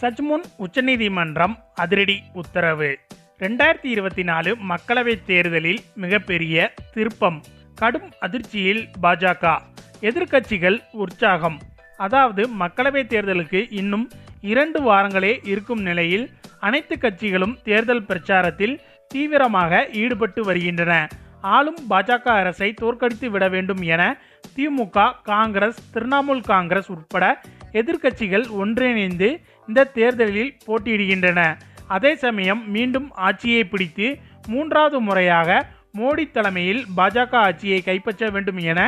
சற்முன் உச்சநீதிமன்றம் அதிரடி உத்தரவு. ரெண்டாயிரத்தி இருபத்தி நாலு மக்களவைத் தேர்தலில் மிகப்பெரிய திருப்பம். கடும் அதிர்ச்சியில் பாஜக. எதிர்க்கட்சிகள் உற்சாகம். அதாவது மக்களவைத் தேர்தலுக்கு இன்னும் இரண்டு வாரங்களே இருக்கும் நிலையில் அனைத்து கட்சிகளும் தேர்தல் பிரச்சாரத்தில் தீவிரமாக ஈடுபட்டு வருகின்றன. ஆளும் பாஜக அரசை தோற்கடித்து விட வேண்டும் என திமுக காங்கிரஸ் திரிணாமுல் காங்கிரஸ் உட்பட எதிர்க்கட்சிகள் ஒன்றிணைந்து இந்த தேர்தலில் போட்டியிடுகின்றன. அதே சமயம் மீண்டும் ஆட்சியை பிடித்து மூன்றாவது முறையாக மோடி தலைமையில் பாஜக ஆட்சியை கைப்பற்ற வேண்டும் என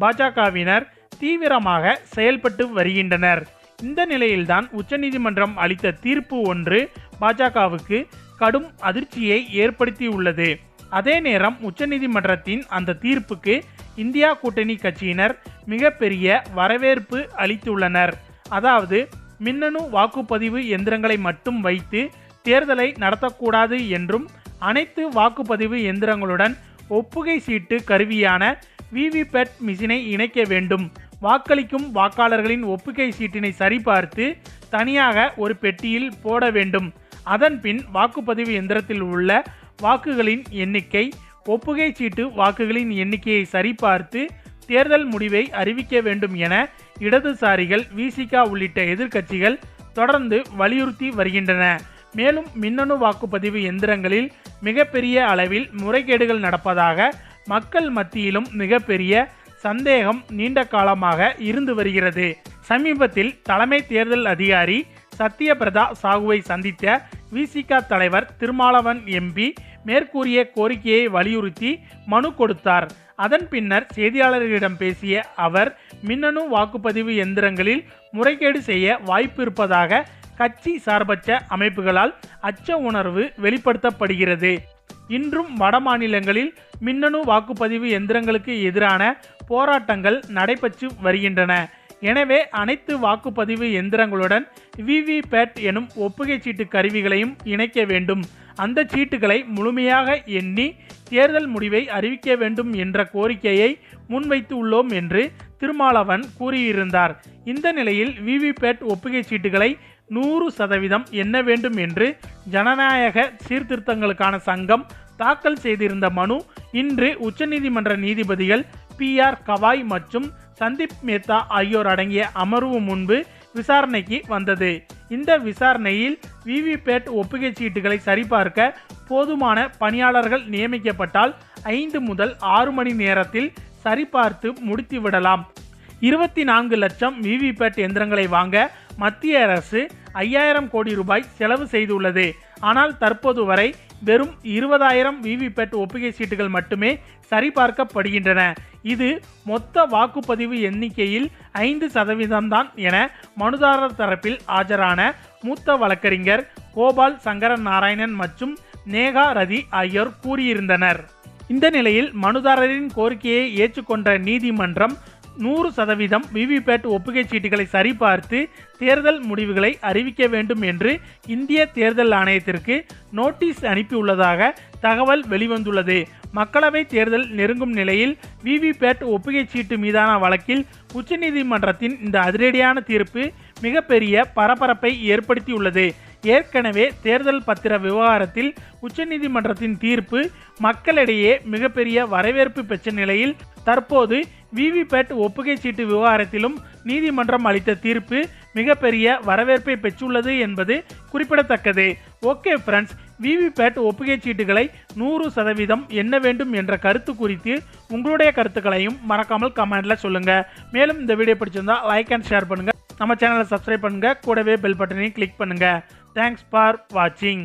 பாஜகவினர் தீவிரமாக செயல்பட்டு வருகின்றனர். இந்த நிலையில்தான் உச்சநீதிமன்றம் அளித்த தீர்ப்பு ஒன்று பாஜகவுக்கு கடும் அதிர்ச்சியை ஏற்படுத்தியுள்ளது. அதே நேரம் உச்சநீதிமன்றத்தின் அந்த தீர்ப்புக்கு இந்தியா கூட்டணி கட்சியினர் மிகப்பெரிய வரவேற்பு அளித்துள்ளனர். அதாவது மின்னணு வாக்குப்பதிவு எந்திரங்களை மட்டும் வைத்து தேர்தலை நடத்தக்கூடாது என்றும் அனைத்து வாக்குப்பதிவு எந்திரங்களுடன் ஒப்புகை சீட்டு கருவியான விவிபேட் மிஷினை இணைக்க வேண்டும். வாக்களிக்கும் வாக்காளர்களின் ஒப்புகை சீட்டினை சரிபார்த்து தனியாக ஒரு பெட்டியில் போட வேண்டும். அதன்பின் வாக்குப்பதிவு எந்திரத்தில் உள்ள வாக்குகளின் எண்ணிக்கை ஒப்புகை சீட்டு வாக்குகளின் எண்ணிக்கையை சரிபார்த்து தேர்தல் முடிவை அறிவிக்க வேண்டும் என இடதுசாரிகள் விசிகா உள்ளிட்ட எதிர்க்கட்சிகள் தொடர்ந்து வலியுறுத்தி வருகின்றன. மேலும் மின்னணு வாக்குப்பதிவு எந்திரங்களில் மிகப்பெரிய அளவில் முறைகேடுகள் நடப்பதாக மக்கள் மத்தியிலும் மிகப்பெரிய சந்தேகம் நீண்ட காலமாக இருந்து வருகிறது. சமீபத்தில் தலைமை தேர்தல் அதிகாரி சத்யபிரதா சாகுவை சந்தித்த விசிக தலைவர் திருமாலவன் எம்பி மேற்கூறிய கோரிக்கையை வலியுறுத்தி மனு கொடுத்தார். அதன் பின்னர் செய்தியாளர்களிடம் பேசிய அவர் மின்னணு வாக்குப்பதிவு எந்திரங்களில் முறைகேடு செய்ய வாய்ப்பு இருப்பதாக கட்சி சார்பற்ற அமைப்புகளால் அச்ச உணர்வு வெளிப்படுத்தப்படுகிறது. இன்றும் வட மாநிலங்களில் மின்னணு வாக்குப்பதிவு எந்திரங்களுக்கு எதிரான போராட்டங்கள் நடைபெற்று வருகின்றன. எனவே அனைத்து வாக்குப்பதிவு எந்திரங்களுடன் விவிபேட் எனும் ஒப்புகை சீட்டு கருவிகளையும் இணைக்க வேண்டும். அந்த சீட்டுகளை முழுமையாக எண்ணி தேர்தல் முடிவை அறிவிக்க வேண்டும் என்ற கோரிக்கையை முன்வைத்து உள்ளோம் என்று திருமாவளவன் கூறியிருந்தார். இந்த நிலையில் விவிபேட் ஒப்புகை சீட்டுகளை நூறு சதவீதம் எண்ண வேண்டும் என்று ஜனநாயக சீர்திருத்தங்களுக்கான சங்கம் தாக்கல் செய்திருந்த மனு இன்று உச்சநீதிமன்ற நீதிபதிகள் பி ஆர் கவாய் மற்றும் சந்தீப் மேத்தா ஆகியோர் அடங்கிய அமர்வு முன்பு விசாரணைக்கு வந்தது. இந்த விசாரணையில் விவிபேட் ஒப்புகை சீட்டுகளை சரிபார்க்க போதுமான பணியாளர்கள் நியமிக்கப்பட்டால் ஐந்து முதல் ஆறு மணி நேரத்தில் சரிபார்த்து முடித்து விடலாம் இருபத்தி நான்கு லட்சம் விவிபேட் எந்திரங்களை வாங்க மத்திய அரசு ஐயாயிரம் கோடி ரூபாய் செலவு செய்துள்ளது. ஆனால் தற்போது வரை வெறும் இருபதாயிரம் விவிபேட் ஒப்புகை சீட்டுகள் மட்டுமே சரிபார்க்கப்படுகின்றன. இது மொத்த வாக்குப்பதிவு எண்ணிக்கையில் ஐந்து சதவீதம்தான் என மனுதாரர் தரப்பில் ஆஜரான மூத்த வழக்கறிஞர் கோபால் சங்கர நாராயணன் மற்றும் நேகா ரதி ஆகியோர் கூறியிருந்தனர். இந்த நிலையில் மனுதாரரின் கோரிக்கையை ஏற்றுக்கொண்ட நீதிமன்றம் நூறு சதவீதம் விவிபேட் ஒப்புகை சீட்டுகளை சரிபார்த்து தேர்தல் முடிவுகளை அறிவிக்க வேண்டும் என்று இந்திய தேர்தல் ஆணையத்திற்கு நோட்டீஸ் அனுப்பியுள்ளதாக தகவல் வெளிவந்துள்ளது. மக்களவை தேர்தல் நெருங்கும் நிலையில் விவிபேட் ஒப்புகை சீட்டு மீதான வழக்கில் உச்சநீதிமன்றத்தின் இந்த அதிரடியான தீர்ப்பு மிகப்பெரிய பரபரப்பை ஏற்படுத்தியுள்ளது. ஏற்கனவே தேர்தல் பத்திர விவகாரத்தில் உச்சநீதிமன்றத்தின் தீர்ப்பு மக்களிடையே மிகப்பெரிய வரவேற்பு பெற்ற நிலையில் தற்போது விவிபேட் ஒப்புகை சீட்டு விவகாரத்திலும் நீதிமன்றம் அளித்த தீர்ப்பு மிகப்பெரிய வரவேற்பை பெற்றுள்ளது என்பது குறிப்பிடத்தக்கது. ஓகே ஃப்ரெண்ட்ஸ் விவிபேட் ஒப்புகை சீட்டுகளை நூறு சதவீதம் என்ன வேண்டும் என்ற கருத்து குறித்து உங்களுடைய கருத்துக்களையும் மறக்காமல் கமெண்டில் சொல்லுங்கள் மேலும் இந்த வீடியோ பிடிச்சிருந்தால் லைக் அண்ட் ஷேர் பண்ணுங்கள் நம்ம சேனலை சப்ஸ்கிரைப் பண்ணுங்கள் கூடவே பெல் பட்டனையும் கிளிக் பண்ணுங்கள் தேங்க்ஸ் ஃபார் வாட்சிங்